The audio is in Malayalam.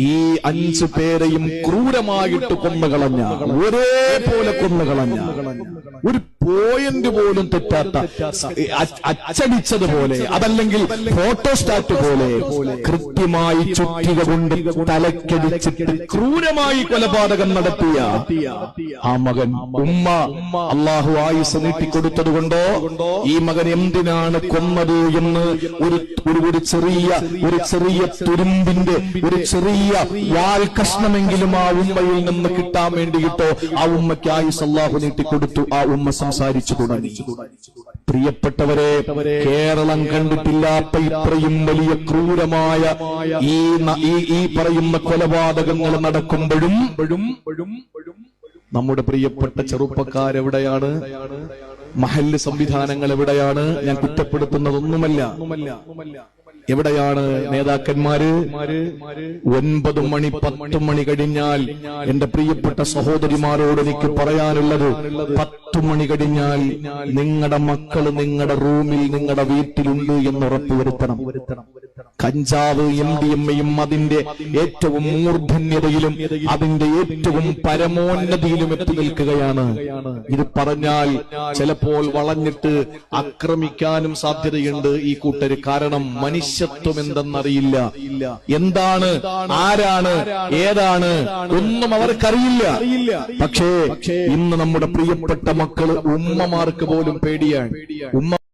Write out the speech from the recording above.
ഈ അഞ്ചു പേരെയും ക്രൂരമായിട്ട് കൊന്നുകളഞ്ഞ ഒരേപോലെ കൊന്നുകളഞ്ഞ ഒരു പോയിന്റ് പോലും തെറ്റാത്ത അച്ചടിച്ചതുപോലെ അതല്ലെങ്കിൽ ഫോട്ടോസ്റ്റാറ്റ് പോലെ കൃത്യമായി ചുറ്റിക കൊണ്ട് തലക്കടിച്ചിട്ട് ക്രൂരമായി കൊലപാതകം നടത്തിയ ആ മകൻ ഉമ്മ അള്ളാഹു ആയുസ് നീട്ടിക്കൊടുത്തത് കൊണ്ടോ? ഈ മകൻ എന്തിനാണ് കൊന്നത് എന്ന് ഒരു ഒരു ചെറിയ ഒരു ചെറിയ തുരുമ്പിന്റെ ഒരു ചെറിയ വാൽ കഷ്ണമെങ്കിലും ആ ഉമ്മയിൽ നിന്ന് കിട്ടാൻ വേണ്ടിയിട്ടോ ആ ഉമ്മയ്ക്ക് ആയുസ് അള്ളാഹു നീട്ടിക്കൊടുത്തു. ആ ഉമ്മ സംസാരിച്ചു തുടങ്ങി. പ്രിയപ്പെട്ടവരെ കേരളം കണ്ടിട്ടില്ലാത്ത ഇത്രയും വലിയ ക്രൂരമായ ഈ ഈ പറയുന്ന കൊലപാതകങ്ങൾ നടക്കുമ്പോഴും നമ്മുടെ പ്രിയപ്പെട്ട ചെറുപ്പക്കാരെവിടെയാണ്? മഹല്ല് സംവിധാനങ്ങൾ എവിടെയാണ് ഞാൻ കുറ്റപ്പെടുത്തുന്നതൊന്നുമല്ല. എവിടെയാണ് നേതാക്കന്മാര്? ഒൻപത് മണി പത്ത് മണി കഴിഞ്ഞാൽ എന്റെ പ്രിയപ്പെട്ട സഹോദരിമാരോട് എനിക്ക് പറയാനുള്ളത് പത്ത് മണി കഴിഞ്ഞാൽ നിങ്ങളുടെ മക്കൾ നിങ്ങളുടെ റൂമിൽ നിങ്ങളുടെ വീട്ടിലുണ്ട് എന്ന് ഉറപ്പുവരുത്തണം. കഞ്ചാവ് എം ഡി എം എയും അതിന്റെ ഏറ്റവും മൂർധന്യതയിലും അതിന്റെ ഏറ്റവും പരമോന്നതിയിലും എത്തി നിൽക്കുകയാണ്. ഇത് പറഞ്ഞാൽ ചിലപ്പോൾ വളഞ്ഞിട്ട് ആക്രമിക്കാനും സാധ്യതയുണ്ട് ഈ കൂട്ടര്. കാരണം മനുഷ്യത്വം എന്തെന്നറിയില്ല. എന്താണ് ആരാണ് ഏതാണ് ഒന്നും അവർക്കറിയില്ല. പക്ഷേ ഇന്ന് നമ്മുടെ പ്രിയപ്പെട്ട മക്കൾ ഉമ്മമാർക്ക് പോലും പേടിയാണ്. ഉമ്മ